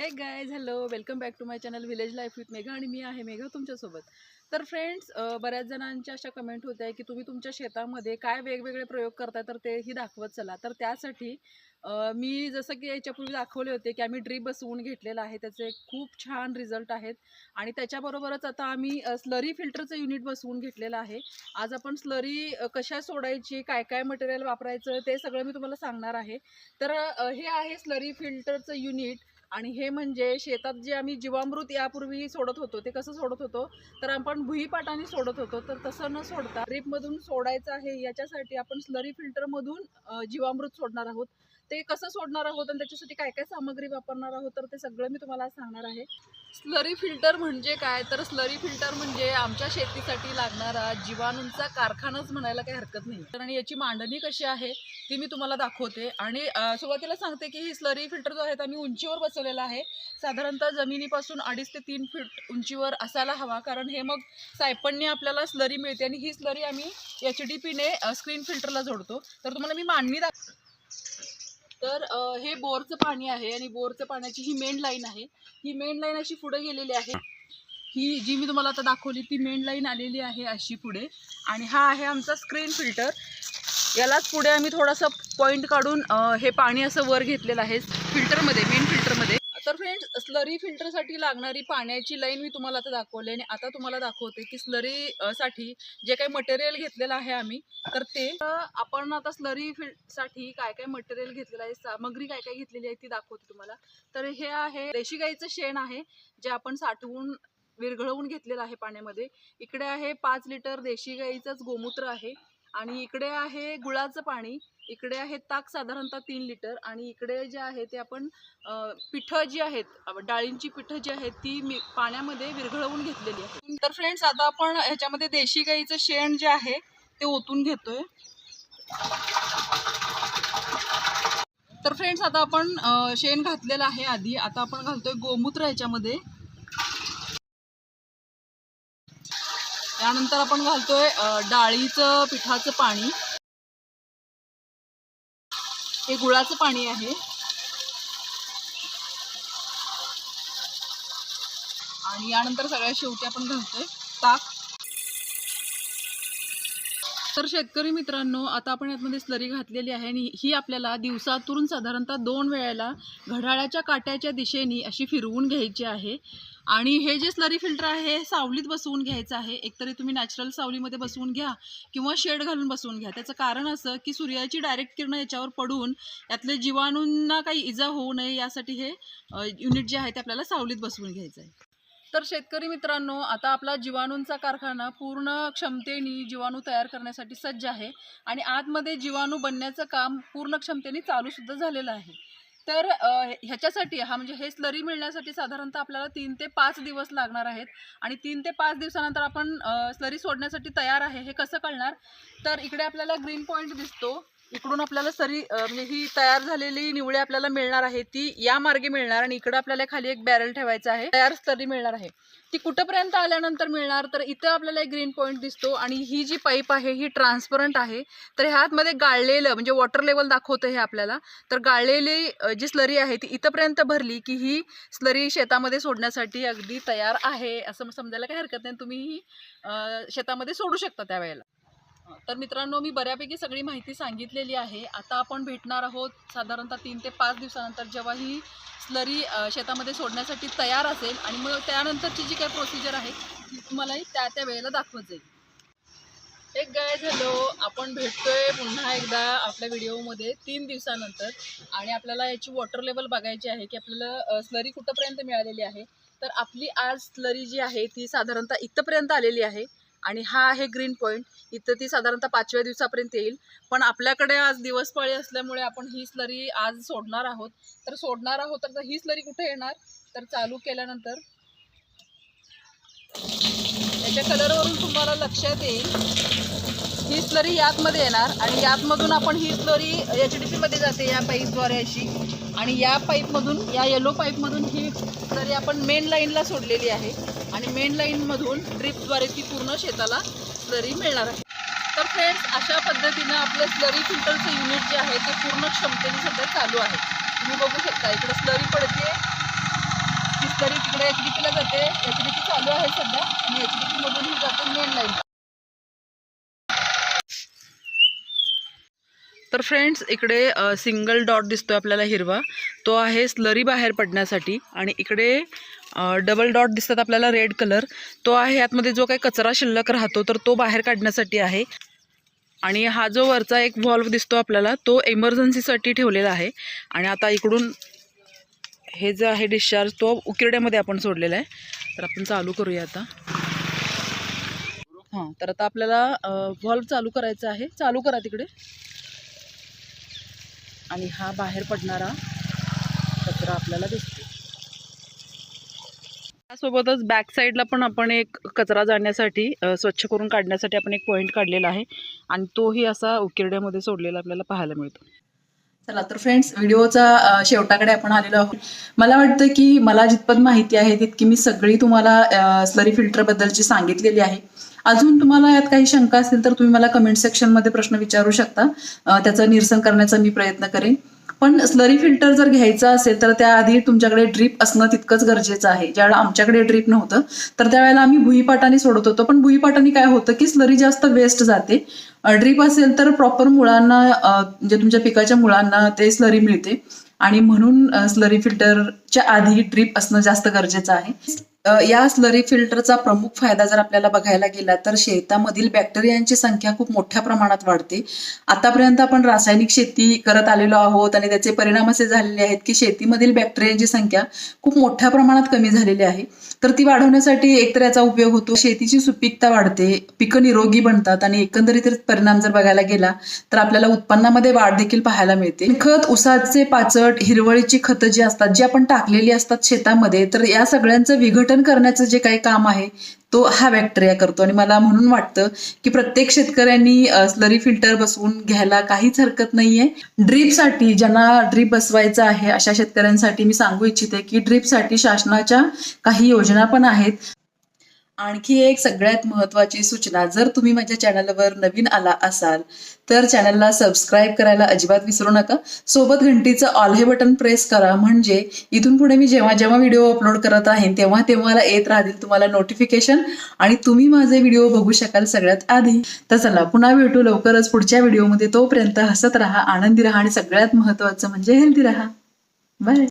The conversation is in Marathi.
Hey guys hello welcome back to my channel village life with Megha आणि मी आहे मेघा तुमच्यासोबत. तर फ्रेंड्स बऱ्याच जणांच्या अशा कमेंट होत आहे की तुम्ही तुमच्या शेतामध्ये काय वेगवेगळे प्रयोग करताय तर तेही दाखवत चला. तर त्यासाठी मी जसं की याच्यापूर्वी दाखवले होते की आम्ही ड्रीप बसवून घेतलेलं आहे. त्याचे खूप छान रिझल्ट आहेत. आणि त्याच्याबरोबरच आता आम्ही स्लरी फिल्टरचं युनिट बसवून घेतलेलं आहे. आज आपण स्लरी कशा सोडायची काय काय मटेरियल वापरायचं ते सगळं मी तुम्हाला सांगणार आहे. तर हे आहे स्लरी फिल्टरचं युनिट आणि हे म्हणजे शेतात जे आम्ही जीवामृत यापूर्वी सोडत होतो ते कसं सोडत होतो? तर आपण भुईपाटाने सोडत होतो तर तसं न सोडता ड्रीपमधून सोडायचं आहे याच्यासाठी आपण स्लरी फिल्टरमधून जीवामृत सोडणार आहोत. ते कसं सोडणार आहोत आणि त्याच्यासाठी काय काय सामग्री वापरणार आहोत तर ते सगळं मी तुम्हाला सांगणार आहे. स्लरी फिल्टर म्हणजे काय? तर स्लरी फिल्टर म्हणजे आमच्या शेतीसाठी लागणारा जीवाणूंचा कारखानाच म्हणायला काही हरकत नाही. तर आणि याची मांडणी कशी आहे ती मी तुम्हाला दाखवते. आणि सुरुवातीला सांगते की ही स्लरी फिल्टर जो आहे तो आम्ही उंचीवर बसवलेला आहे. साधारणतः जमिनीपासून अडीच ते तीन फीट उंचीवर असायला हवा कारण हे मग सायपणने आपल्याला स्लरी मिळते आणि ही स्लरी आम्ही एच डी पीने स्क्रीन फिल्टरला जोडतो. तर तुम्हाला मी मांडणी दाख तर हे बोरचं पाणी आहे आणि बोरचं पाण्याची ही मेन लाईन आहे. ही मेन लाईन अशी पुढे गेलेली आहे. ही जी मी तुम्हाला आता दाखवली ती मेन लाईन आलेली आहे अशी पुढे. आणि हा आहे आमचा स्क्रीन फिल्टर यालाच पुढे आम्ही थोडासा पॉईंट काढून हे पाणी असं वर घेतलेलं आहे फिल्टरमध्ये मेन फिल्टरमध्ये तर फ्रेंड्स स्लरी फिल्टरसाठी लागणारी पाण्याची लाईन मी तुम्हाला आता दाखवली आणि आता तुम्हाला दाखवते की स्लरी साठी जे काही मटेरियल घेतलेलं आहे आम्ही तर ते आपण आता स्लरी फील्डसाठी काय काय मटेरियल घेतलेलं आहे सामग्री काय काय घेतलेली आहे ती दाखवते तुम्हाला. तर हे आहे देशी गाईचं शेण आहे जे आपण साठवून विरघळवून घेतलेलं आहे पाण्यामध्ये. इकडे आहे पाच लिटर देशी गाईचंच गोमूत्र आहे. आणि इकडे आहे गुळाचं पाणी. इकडे आहे ताक साधारणतः तीन लिटर आणि इकडे जे आहे ते आपण पिठं जी आहेत डाळींची पिठं जी आहेत ती मी पाण्यामध्ये विरघळवून घेतलेली आहे तर फ्रेंड्स आता आपण ह्याच्यामध्ये देशी गाईचं शेण जे आहे ते ओतून घेतोय. तर फ्रेंड्स आता आपण शेण घातलेलं आहे आधी. आता आपण घालतोय गोमूत्र ह्याच्यामध्ये. त्यानंतर आपण घालतोय डाळीचं पिठाचं पाणी. हे गुळाचं पाणी आहे. आणि यानंतर सगळ्या शेवटी आपण घालतोय ताक. तर शेतकरी मित्रांनो आता आपण यातमध्ये स्लरी घातलेली आहे आणि ही आपल्याला दिवसातून साधारणतः दोन वेळेला घड्याळाच्या काट्याच्या दिशेने अशी फिरवून घ्यायची आहे. आणि हे जे स्लरी फिल्टर आहे हे सावलीत बसवून घ्यायचं आहे. एकतरी तुम्ही नॅचरल सावलीमध्ये बसवून घ्या किंवा शेड घालून बसवून घ्या. त्याचं कारण असं की सूर्याची डायरेक्ट किरणं याच्यावर पडून यातले जीवाणूंना काही इजा होऊ नये यासाठी हे युनिट जे आहे ते आपल्याला सावलीत बसवून घ्यायचं आहे. तर शेतकरी मित्रांनो आता आपला जीवाणूंचा कारखाना पूर्ण क्षमतेने जीवाणू तयार करण्यासाठी सज्ज आहे आणि आतमध्ये जीवाणू बनण्याचं काम पूर्ण क्षमतेने चालूसुद्धा झालेलं आहे. तर ह्याच्यासाठी हा म्हणजे हे स्लरी मिळण्यासाठी साधारणतः आपल्याला तीन ते पाच दिवस लागणार आहेत आणि तीन ते पाच दिवसानंतर आपण स्लरी सोडण्यासाठी तयार आहे हे कसं कळणार? तर इकडे आपल्याला ग्रीन पॉईंट दिसतो. इकडून आपल्याला सरी म्हणजे ही तयार झालेली निवळे आपल्याला मिळणार आहे. ती या मार्गे मिळणार आणि इकडं आपल्याला खाली एक बॅरल ठेवायचा आहे. तयार सरी मिळणार आहे. ती कुठंपर्यंत आल्यानंतर मिळणार? तर इथं आपल्याला एक ग्रीन पॉईंट दिसतो आणि ही जी पाईप आहे ही ट्रान्सपरंट आहे. तर ह्यातमध्ये गाळलेलं म्हणजे वॉटर लेवल दाखवतं हे आपल्याला. तर गाळलेली जी स्लरी आहे ती इथंपर्यंत भरली की ही स्लरी शेतामध्ये सोडण्यासाठी अगदी तयार आहे. असं समजायला काही हरकत नाही. तुम्ही ही शेतामध्ये सोडू शकता त्यावेळेला. तर मित्रांनो मी बऱ्यापैकी सगळी माहिती सांगितलेली आहे. आता आपण भेटणार आहोत साधारणतः तीन ते पाच दिवसानंतर जेव्हा ही स्लरी शेतामध्ये सोडण्यासाठी तयार असेल आणि मग त्यानंतरची जी काही प्रोसिजर आहे ती तुम्हालाही त्या त्या वेळेला दाखवत जाईल. एक गाय झालो आपण भेटतोय पुन्हा एकदा आपल्या व्हिडिओमध्ये तीन दिवसानंतर. आणि आपल्याला याची वॉटर लेवल बघायची आहे की आपल्याला स्लरी कुठंपर्यंत मिळालेली आहे. तर आपली आज स्लरी जी आहे ती साधारणतः इथंपर्यंत आलेली आहे. आणि हा आहे ग्रीन पॉईंट इथं ती साधारणतः पाचव्या दिवसापर्यंत येईल. पण आपल्याकडे आज दिवसपाळी असल्यामुळे आपण ही स्लरी आज सोडणार आहोत. तर सोडणार आहोत तर ही स्लरी कुठे येणार? तर चालू केल्यानंतर. याच्या कलरवरून तुम्हाला लक्षात येईल. ही स्लरी यातमध्ये येणार आणि यातमधून आपण ही स्लरी एच डी पीमध्ये जाते या पाईपद्वारे अशी. आणि या पाईपमधून या येलो पाईपमधून ही स्लरी आपण मेन लाईनला सोडलेली आहे आणि मेन लाईनमधून ड्रिपद्वारे ती पूर्ण शेताला स्लरी मिळणार आहे. तर फ्रेंड्स अशा पद्धतीनं आपलं स्लरी फिल्टरचं युनिट जे आहे ते पूर्ण क्षमतेने सध्या चालू आहे. तुम्ही बघू शकता इकडे स्लरी पडते. इकडे एच डी पीला जाते. एच डी पी चालू आहे सध्या आणि एच डी पीमधून ही जाते मेन लाईन तर फ्रेंड्स इकडे सिंगल डॉट दिसतो आपल्याला हिरवा. तो आहे स्लरी बाहेर पडण्यासाठी आणि इकडे डबल डॉट दिसतात आपल्याला रेड कलर तो आहे यातमध्ये जो काही कचरा शिल्लक राहतो तर तो बाहेर काढण्यासाठी आहे. आणि हा जो वरचा एक व्हॉल्व दिसतो आपल्याला तो एमर्जन्सीसाठी ठेवलेला आहे. आणि आता इकडून हे जे आहे डिस्चार्ज तो उकिरड्यामध्ये आपण सोडलेला आहे. तर आपण चालू करूया आता. हां तर आता आपल्याला व्हॉल्व चालू करायचा आहे. चालू करा तिकडे. आणि हा बाहेर पडणारा कचरा आपल्याला दिसतो त्यासोबतच बॅक साईडला पण आपण एक कचरा जाण्यासाठी स्वच्छ करून काढण्यासाठी आपण एक पॉईंट काढलेला आहे आणि तोही असा उकिरड्यामध्ये सोडलेला आपल्याला पाहायला मिळतो. चला तर फ्रेंड्स व्हिडिओचा शेवटाकडे आपण आलेलो आहोत. मला वाटतं की मला जितपत माहिती आहे तितकी मी सगळी तुम्हाला स्लरी फिल्टरबद्दलची सांगितलेली आहे. अजून तुम्हाला यात काही शंका असतील तर तुम्ही मला कमेंट सेक्शनमध्ये प्रश्न विचारू शकता. त्याचं निरसन करण्याचा मी प्रयत्न करेन. पण स्लरी फिल्टर जर घ्यायचं असेल तर त्याआधी तुमच्याकडे ड्रीप असणं तितकंच गरजेचं आहे. ज्यावेळेला आमच्याकडे ड्रीप नव्हतं तर त्यावेळेला आम्ही भुईपाटाने सोडत होतो. पण भुईपाटाने काय होतं की स्लरी जास्त वेस्ट जाते. ड्रीप असेल तर प्रॉपर मुळांना म्हणजे तुमच्या पिकाच्या मुळांना ते स्लरी मिळते. आणि म्हणून स्लरी फिल्टरच्या आधी ड्रीप असणं जास्त गरजेचं आहे. या स्लरी फिल्टरचा प्रमुख फायदा जर आपल्याला बघायला गेला तर शेतामधील बॅक्टेरियांची संख्या खूप मोठ्या प्रमाणात वाढते. आतापर्यंत आपण रासायनिक शेती करत आलेलो आहोत आणि त्याचे परिणाम असे झालेले आहेत की शेतीमधील बॅक्टेरियांची संख्या खूप मोठ्या प्रमाणात कमी झालेली आहे. तर ती वाढवण्यासाठी एकतर याचा उपयोग होतो. शेतीची सुपीकता वाढते पिकं निरोगी बनतात आणि एकंदरीत परिणाम जर बघायला गेला तर आपल्याला उत्पन्नामध्ये वाढ देखील पाहायला मिळते. खत उसाचे पाचट हिरवळीची खतं जी असतात जी आपण टाकलेली असतात शेतामध्ये तर या सगळ्यांचं विघटन करण्याचं जे काही काम आहे तो हा बॅक्टेरिया करतो. आणि मला म्हणून वाटतं की प्रत्येक शेतकऱ्यांनी स्लरी फिल्टर बसवून घ्यायला काहीच हरकत नाहीये. ड्रीपसाठी ज्यांना ड्रीप बसवायचं आहे अशा शेतकऱ्यांसाठी मी सांगू इच्छिते की ड्रीपसाठी शासनाच्या काही योजना पण आहेत. आणखी एक सगळ्यात महत्वाची सूचना जर तुम्ही माझ्या चॅनलवर नवीन आला असाल तर चॅनलला सबस्क्राईब करायला अजिबात विसरू नका. सोबत घंटीचं ऑल हे बटन प्रेस करा म्हणजे इथून पुढे मी जेव्हा जेव्हा व्हिडिओ अपलोड करत आहे तेव्हा तेव्हा येत राहतील तुम्हाला नोटिफिकेशन आणि तुम्ही माझे व्हिडिओ बघू शकाल सगळ्यात आधी. तर चला पुन्हा भेटू लवकरच पुढच्या व्हिडिओमध्ये. तोपर्यंत हसत राहा आनंदी राहा आणि सगळ्यात महत्वाचं म्हणजे हेल्दी राहा. बाय